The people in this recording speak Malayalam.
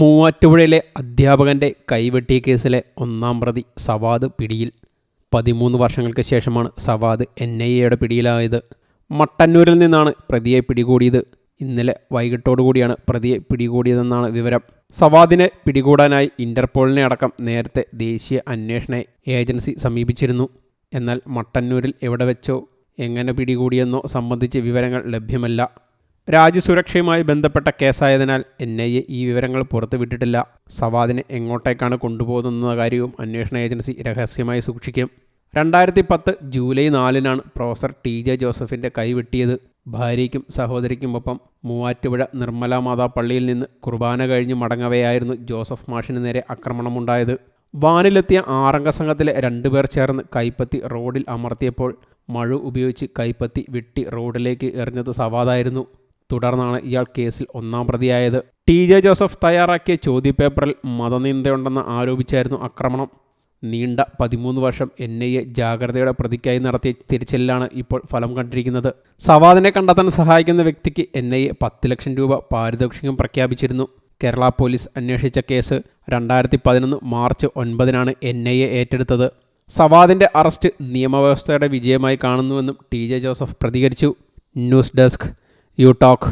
മൂവാറ്റുപുഴയിലെ അധ്യാപകന്റെ കൈവെട്ടിയ കേസിലെ ഒന്നാം പ്രതി സവാദ് പിടിയിൽ. പതിമൂന്ന് വർഷങ്ങൾക്ക് ശേഷമാണ് സവാദ് എൻ ഐ എയുടെ പിടിയിലായത്. മട്ടന്നൂരിൽ നിന്നാണ് പ്രതിയെ പിടികൂടിയത്. ഇന്നലെ വൈകിട്ടോടുകൂടിയാണ് പ്രതിയെ പിടികൂടിയതെന്നാണ് വിവരം. സവാദിനെ പിടികൂടാനായി ഇന്റർപോളിനെ അടക്കം നേരത്തെ ദേശീയ അന്വേഷണ ഏജൻസി സമീപിച്ചിരുന്നു. എന്നാൽ മട്ടന്നൂരിൽ എവിടെ വെച്ചോ എങ്ങനെ പിടികൂടിയെന്നോ സംബന്ധിച്ച് വിവരങ്ങൾ ലഭ്യമല്ല. രാജ്യസുരക്ഷയുമായി ബന്ധപ്പെട്ട കേസായതിനാൽ എൻ ഐ എ ഈ വിവരങ്ങൾ പുറത്തുവിട്ടിട്ടില്ല. സവാദിനെ എങ്ങോട്ടേക്കാണ് കൊണ്ടുപോകുന്ന കാര്യവും അന്വേഷണ ഏജൻസി രഹസ്യമായി സൂക്ഷിക്കും. രണ്ടായിരത്തി പത്ത് ജൂലൈ നാലിനാണ് പ്രൊഫസർ ടി ജെ ജോസഫിന്റെ കൈവെട്ടിയത്. ഭാര്യയ്ക്കും സഹോദരിക്കുമൊപ്പം മൂവാറ്റുപുഴ നിർമ്മല മാതാ പള്ളിയിൽ നിന്ന് കുർബാന കഴിഞ്ഞ് മടങ്ങവെയായിരുന്നു ജോസഫ് മാഷിന് നേരെ ആക്രമണമുണ്ടായത്. വാനിലെത്തിയ ആറംഗ സംഘത്തിലെ രണ്ടുപേർ ചേർന്ന് കൈപ്പത്തി റോഡിൽ അമർത്തിയപ്പോൾ മഴ ഉപയോഗിച്ച് കൈപ്പത്തി വെട്ടി റോഡിലേക്ക് എറിഞ്ഞത് സവാദായിരുന്നു. തുടർന്നാണ് ഇയാൾ കേസിൽ ഒന്നാം പ്രതിയായത്. ടി ജെ ജോസഫ് തയ്യാറാക്കിയ ചോദ്യപേപ്പറിൽ മതനിന്ദയുണ്ടെന്ന് ആരോപിച്ചായിരുന്നു ആക്രമണം. നീണ്ട പതിമൂന്ന് വർഷം എൻ ഐ എ ജാഗ്രതയുടെ പ്രതിക്കായി നടത്തിയ തിരച്ചിലാണ് ഇപ്പോൾ ഫലം കണ്ടിരിക്കുന്നത്. സവാദിനെ കണ്ടെത്താൻ സഹായിക്കുന്ന വ്യക്തിക്ക് എൻ ഐ എ പത്ത് ലക്ഷം രൂപ പാരിതോഷികം പ്രഖ്യാപിച്ചിരുന്നു. കേരള പോലീസ് അന്വേഷിച്ച കേസ് രണ്ടായിരത്തി പതിനൊന്ന് മാർച്ച് ഒൻപതിനാണ് എൻ ഐ എ ഏറ്റെടുത്തത്. സവാദിന്റെ അറസ്റ്റ് നിയമവ്യവസ്ഥയുടെ വിജയമായി കാണുന്നുവെന്നും ടി ജെ ജോസഫ് പ്രതികരിച്ചു. News desk you talk